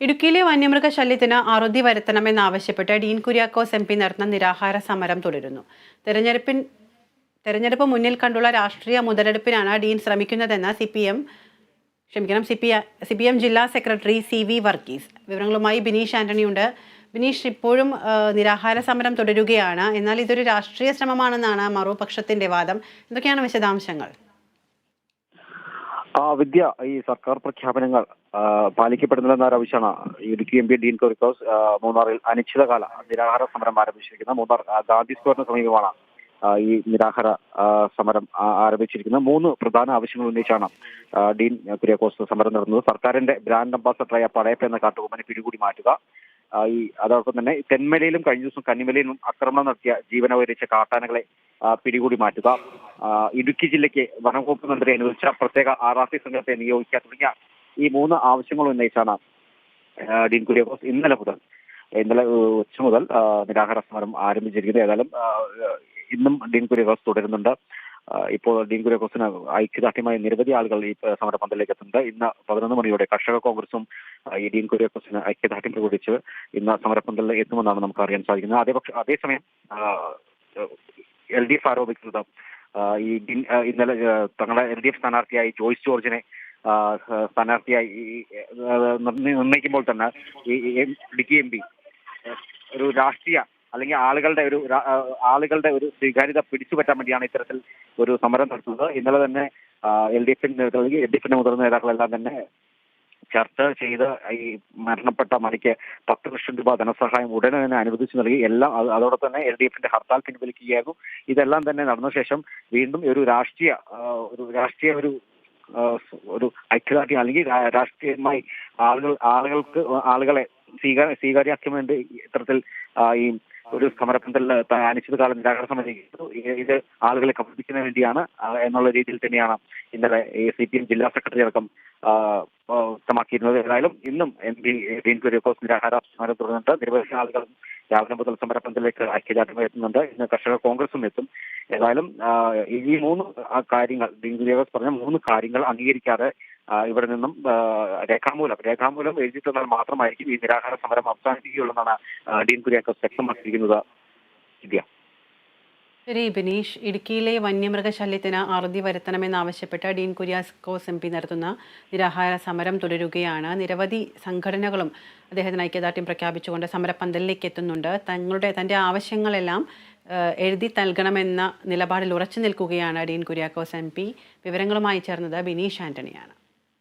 ഇടുക്കിയിലെ വന്യമൃഗ ശല്യത്തിന് അറുതി വരുത്തണമെന്നാവശ്യപ്പെട്ട് ഡീൻ കുര്യാക്കോസ് എം പി നടത്തുന്ന നിരാഹാര സമരം തുടരുന്നു. തെരഞ്ഞെടുപ്പിൻ തെരഞ്ഞെടുപ്പ് മുന്നിൽ കണ്ടുള്ള രാഷ്ട്രീയ മുതലെടുപ്പിനാണ് ഡീൻ ശ്രമിക്കുന്നതെന്ന് സി പി എം ക്ഷമിക്കണം C P C P M ജില്ലാ സെക്രട്ടറി സി വി വർഗീസ്. വിവരങ്ങളുമായി ബിനീഷ് ആന്റണിയുണ്ട്. ബിനീഷ് ഇപ്പോഴും നിരാഹാര സമരം തുടരുകയാണ്. എന്നാൽ ഇതൊരു രാഷ്ട്രീയ ശ്രമമാണെന്നാണ് മറുപക്ഷത്തിന്റെ വാദം. എന്തൊക്കെയാണ് വിശദാംശങ്ങൾ? ആ വിദ്യ ഈ സർക്കാർ പ്രഖ്യാപനങ്ങൾ പാലിക്കപ്പെടുന്നില്ല പാലിക്കപ്പെടുന്നില്ലെന്ന ആവശ്യമാണ് ഇടുക്കി എം പി ഡീൻ കൊറിക്കോസ് മൂന്നാറിൽ അനിശ്ചിതകാല നിരാഹാര സമരം ആരംഭിച്ചിരിക്കുന്നത്. മൂന്നാർ ഗാന്ധി സ്ക്വയറിന് സമീപമാണ് ഈ നിരാഹാര സമരം ആരംഭിച്ചിരിക്കുന്നത്. മൂന്ന് പ്രധാന ആവശ്യങ്ങൾ ഉന്നയിച്ചാണ് ഡീൻ കുര്യാക്കോസ് സമരം നടന്നത്. സർക്കാരിന്റെ ബ്രാൻഡ് അംബാസഡറായ പടയപ്പ എന്ന കാട്ടുകൊമ്പനെ പിടികൂടി മാറ്റുക. ഈ അതോടൊപ്പം തന്നെ തെന്മലയിലും കഴിഞ്ഞ ദിവസം കന്നിമലയിലും ആക്രമണം നടത്തിയ ജീവനവരിച്ച കാട്ടാനകളെ പിടികൂടി മാറ്റുക. ഇടുക്കി ജില്ലയ്ക്ക് വനംവകുപ്പ് മന്ത്രി അനുവദിച്ച പ്രത്യേക ആർ ആർ സി സംഘത്തെ നിയോഗിക്കുക തുടങ്ങിയ ഈ മൂന്ന് ആവശ്യങ്ങൾ ഉന്നയിച്ചാണ് ഡീൻ കുര്യാക്കോസ് ഇന്നലെ മുതൽ ഇന്നലെ ഉച്ച മുതൽ നിരാഹാര സമരം ആരംഭിച്ചിരിക്കുന്നത്. ഏതായാലും ഇന്നും ഡീൻ കുര്യാക്കോസ് തുടരുന്നുണ്ട്. ഇപ്പോൾ ഡീൻ കുര്യാക്കോസിന് ഐക്യദാർഢ്യമായ നിരവധി ആളുകൾ ഈ സമരപന്തലിലേക്ക് എത്തുന്നുണ്ട് ഇന്ന് പതിനൊന്ന് മണിയോടെ കർഷക കോൺഗ്രസും ഡീൻ കുര്യാക്കോസിന് ഐക്യദാർഢ്യം പ്രകടിച്ച് ഇന്ന് സമരപ്പന്തലിൽ എത്തുമെന്നാണ് നമുക്ക് അറിയാൻ സാധിക്കുന്നത്. അതേ പക്ഷേ അതേസമയം എൽ ഡി എഫ് ആരോപിക്കുന്നത് ഈ ഇന്നലെ തങ്ങളുടെ എൽ ഡി എഫ് സ്ഥാനാർത്ഥിയായി ജോയ്സ് ജോർജിനെ സ്ഥാനാർത്ഥിയായി നിർണയിക്കുമ്പോൾ തന്നെ ഈ ഇടുക്കി എം പി ഒരു രാഷ്ട്രീയ അല്ലെങ്കിൽ ആളുകളുടെ ഒരു ആളുകളുടെ ഒരു സ്വീകാര്യത പിടിച്ചു പറ്റാൻ വേണ്ടിയാണ് ഇത്തരത്തിൽ ഒരു സമരം നടത്തുന്നത്. ഇന്നലെ തന്നെ എൽ ഡി എഫിന്റെ എൽ ഡി എഫിന്റെ മുതിർന്ന നേതാക്കളെല്ലാം തന്നെ ചർച്ച ചെയ്ത് ഈ മരണപ്പെട്ട മണിക്ക് പത്ത് ലക്ഷം രൂപ ധനസഹായം ഉടനെ തന്നെ അനുവദിച്ചു നൽകി. എല്ലാം അതോടെ തന്നെ എൽ ഡി എഫിന്റെ ഹർത്താൽ പിൻവലിക്കുകയായിരുന്നു. ഇതെല്ലാം തന്നെ നടന്ന ശേഷം വീണ്ടും ഒരു രാഷ്ട്രീയ ഒരു രാഷ്ട്രീയ ഒരു ഒരു ഐക്യദാർഢ്യം അല്ലെങ്കിൽ രാഷ്ട്രീയമായി ആളുകൾ ആളുകൾക്ക് ആളുകളെ സ്വീകാര്യ സ്വീകാര്യാക്കാൻ ഇത്തരത്തിൽ ഈ ഒരു സമരപ്പന്തൽ അനിശ്ചിതകാല നിരാകരണ സമരം. ഇത് ആളുകളെ കബളിപ്പിക്കുന്നതിന് വേണ്ടിയാണ് എന്നുള്ള രീതിയിൽ തന്നെയാണ് ഇന്നലെ സി പി എം ജില്ലാ സെക്രട്ടറി അടക്കം വ്യക്തമാക്കിയിരുന്നത് ഏതായാലും ഇന്നും എം പി ഡീൻ കുര്യാക്കോസ് നിരാഹാര സമരം തുടർന്നിട്ട് നിരവധി ആളുകൾ രാവിലെ മുതൽ സമരപ്പന്തലിലേക്ക് ഐക്യദാർഢ്യം എത്തുന്നുണ്ട്. ഇന്ന് കർഷക കോൺഗ്രസും എത്തും. ഏതായാലും ഈ മൂന്ന് കാര്യങ്ങൾ ഡീൻ കുര്യാക്കോസ് പറഞ്ഞ മൂന്ന് കാര്യങ്ങൾ അംഗീകരിക്കാതെ ഇവിടെ നിന്നും രേഖാമൂലം രേഖാമൂലം എഴുതി തന്നാൽ മാത്രമായിരിക്കും ഈ നിരാഹാര സമരം അവസാനിപ്പിക്കുകയുള്ളൂ എന്നാണ് ഡീൻ കുര്യാക്കോസ് വ്യക്തമാക്കിയിരിക്കുന്നത്. വിദ്യ ശരി ബിനീഷ് ഇടുക്കിയിലെ വന്യമൃഗ ശല്യത്തിന് അറുതി വരുത്തണമെന്നാവശ്യപ്പെട്ട് ഡീൻ കുര്യാസ്കോസ് എം പി നടത്തുന്ന നിരാഹാര സമരം തുടരുകയാണ്. നിരവധി സംഘടനകളും അദ്ദേഹത്തിന് ഐക്യദാർഢ്യം പ്രഖ്യാപിച്ചുകൊണ്ട് സമരപ്പന്തലിലേക്ക് എത്തുന്നുണ്ട്. തങ്ങളുടെ തന്റെ ആവശ്യങ്ങളെല്ലാം എഴുതി നൽകണമെന്ന നിലപാടിൽ ഉറച്ചു നിൽക്കുകയാണ് ഡീൻ കുര്യാക്കോസ് എം പി. വിവരങ്ങളുമായി ചേർന്നത് ബിനീഷ് ആന്റണിയാണ്.